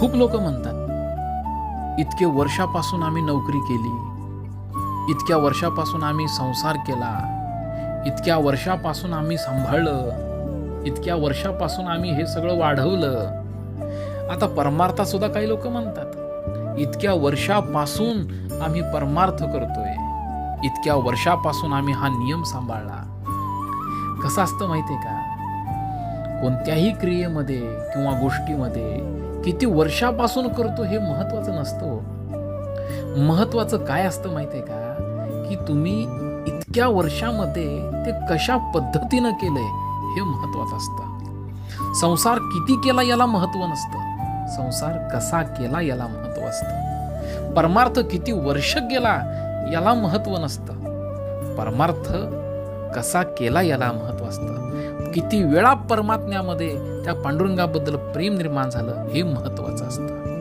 खूप लोक म्हणतात इतके वर्षापासून आम्ही नोकरी केली इतक्या वर्षापासून आम्ही संसार केला इतक्या वर्षापासून आम्ही सांभाळलं इतक्या वर्षापासून आम्ही हे सगळं वाढवलं. आता परमार्थात सुद्धा काही लोक म्हणतात इतक्या वर्षापासून आम्ही परमार्थ करतोय इतक्या वर्षापासून आम्ही हा नियम सांभाळला. कसं असतं माहितीये का? कोणत्याही क्रियेमध्ये किंवा गोष्टीमध्ये किती वर्षापासून करतो हे महत्वाचं नसतं हो. महत्वाचं काय असतं माहितीये का? की तुम्ही इतक्या वर्षामध्ये ते कशा पद्धतीनं केलंय हे महत्वाचं असतं. संसार किती केला याला महत्त्व नसतं. संसार कसा केला याला महत्त्व असतं. परमार्थ किती वर्ष गेला याला महत्त्व नसतं. परमार्थ कसा केला याला महत्त्व असतं? किती वेळा परमात्म्यामध्ये त्या पांडुरंगाबद्दल प्रेम निर्माण झालं हे महत्वाचं असतं.